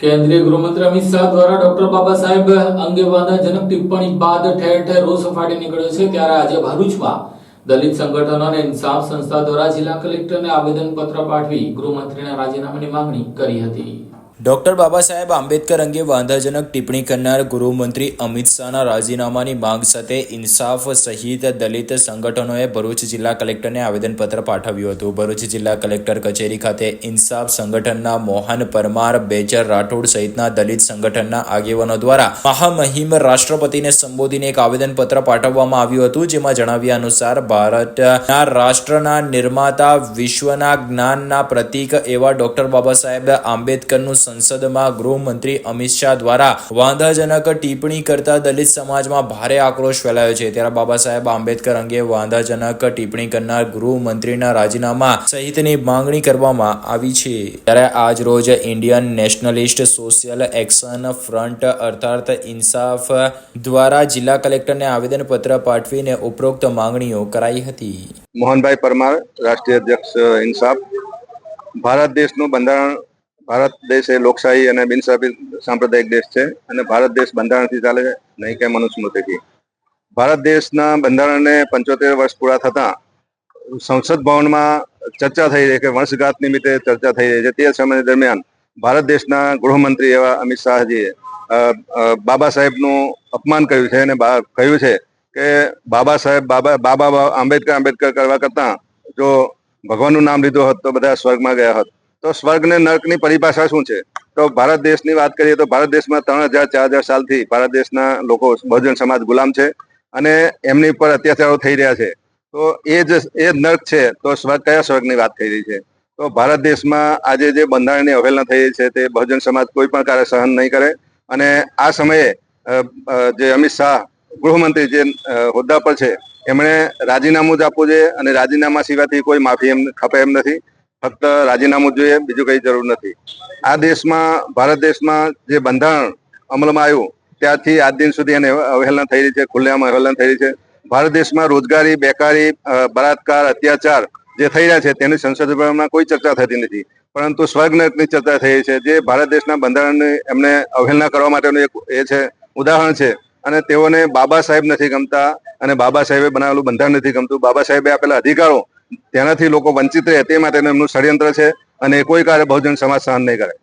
કેન્દ્રીય ગૃહમંત્રી અમિત શાહ દ્વારા ડોક્ટર બાબા સાહેબ અંગે વાંધાજનક ટિપ્પણી બાદ ઠેર ઠેર રોષ ફાટી નીકળ્યો છે. ત્યારે આજે ભરૂચમાં દલિત સંગઠનો અને ઇન્સાફ સંસ્થા દ્વારા જિલ્લા કલેક્ટરને આવેદનપત્ર પાઠવી ગૃહમંત્રીના રાજીનામાની માંગણી કરી હતી. ડોક્ટર બાબા સાહેબ આંબેડકર અંગે વાંધાજનક ટિપ્પણી કરનાર ગૃહમંત્રી અમિત શાહના રાજીનામાની માંગ સાથે ઇન્સાફ સહિત દલિત સંગઠનોએ ભરૂચ જિલ્લા કલેક્ટરને આવેદનપત્ર પાઠવ્યું હતું. ભરૂચ જિલ્લા કલેક્ટર કચેરી ખાતે ઇન્સાફ સંગઠનના મોહન પરમાર બેચર રાઠોડ સહિતના દલિત સંગઠનના આગેવાનો દ્વારા મહામહિમ રાષ્ટ્રપતિને સંબોધીને એક આવેદનપત્ર પાઠવવામાં આવ્યું હતું, જેમાં જણાવ્યા અનુસાર ભારતના રાષ્ટ્રના નિર્માતા વિશ્વના જ્ઞાનના પ્રતીક એવા ડોક્ટર બાબા સાહેબ આંબેડકરનું સંસદમાં ગૃહમંત્રી અમિત શાહ દ્વારા વાંધાજનક ટિપ્પણી કરતા દલિત સમાજમાં ભારે આક્રોશ ફેલાયો છે. ત્યારે બાબા સાહેબ આંબેડકર અંગે વાંધાજનક ટિપ્પણી કરનાર ગૃહમંત્રીના રાજીનામા સહિતની માંગણી કરવામાં આવી છે. ત્યારે આજ Indian nationalist social action front અર્થાત ઇન્સાફ દ્વારા જિલ્લા કલેક્ટરને આવેદનપત્ર પાઠવીને ઉપરોક્ત માંગણીઓ કરાઈ હતી. મોહનભાઈ પરમાર, રાષ્ટ્રીય અધ્યક્ષ ઇન્સાફ. ભારત દેશનું બંધારણ ભારત દેશ એ લોકશાહી અને બિનસાબિત સાંપ્રદાયિક દેશ છે અને ભારત દેશ બંધારણથી ચાલે છે, નહીં કે મનુસ્મૃતિથી ભારત દેશના બંધારણને પંચોતેર વર્ષ પૂરા થતા સંસદ ભવનમાં ચર્ચા થઈ રહી કે વર્ષગાંઠ નિમિત્તે ચર્ચા થઈ રહી છે. તે સમય દરમિયાન ભારત દેશના ગૃહમંત્રી એવા અમિત શાહજીએ બાબા સાહેબનું અપમાન કર્યું છે અને કહ્યું છે કે બાબા સાહેબ, બાબા બાબા આંબેડકર આંબેડકર કરવા કરતા જો ભગવાનનું નામ લીધું હોત તો બધા સ્વર્ગમાં ગયા હોત. તો સ્વર્ગ ને નર્કની પરિભાષા શું છે? તો ભારત દેશની વાત કરીએ તો ભારત દેશમાં ત્રણ હજાર, ચાર હજાર સાલથી ભારત દેશના લોકો બહુજન સમાજ ગુલામ છે અને એમની પર અત્યાચારો થઈ રહ્યા છે. તો એ જ, એ નર્ક છે, તો સ્વર્ગ, કયા સ્વર્ગની વાત થઈ રહી છે? તો ભારત દેશમાં આજે જે બંધારણની અવહેલના થઈ રહી છે તે બહુજન સમાજ કોઈ પણ કાર્ય સહન નહીં કરે અને આ સમયે જે અમિત શાહ ગૃહમંત્રી જે હોદ્દા પર છે, એમણે રાજીનામું જ આપવું જોઈએ અને રાજીનામા સિવાયથી કોઈ માફી એમ, ખપે એમ નથી. ફક્ત રાજીનામું જોઈએ, બીજું કઈ જરૂર નથી. આ દેશમાં, ભારત દેશમાં જે બંધારણ અમલમાં આવ્યું ત્યારથી આજ દિન સુધી એને અવહેલના થઈ રહી છે, ખુલ્લેઆમ અવહેલના થઈ રહી છે. ભારત દેશમાં રોજગારી, બેકારી બળાત્કાર, અત્યાચાર જે થઈ રહ્યા છે, તેની સંસદમાં કોઈ ચર્ચા થતી નથી. પરંતુ સ્વર્ગ નર્કની ચર્ચા થઈ છે, જે ભારત દેશના બંધારણની એમને અવહેલના કરવા માટેનું એક એ છે, ઉદાહરણ છે. અને તેઓને બાબા સાહેબ નથી ગમતા, અને બાબા સાહેબે બનાવેલું બંધારણ નથી ગમતું. બાબા સાહેબે આપેલા અધિકારો તેનાથી લોકો વંચિત રહે તે માટેનું એમનું ષડયંત્ર છે અને કોઈ કાર્ય બહુજન સમાજ સહન નહીં કરે.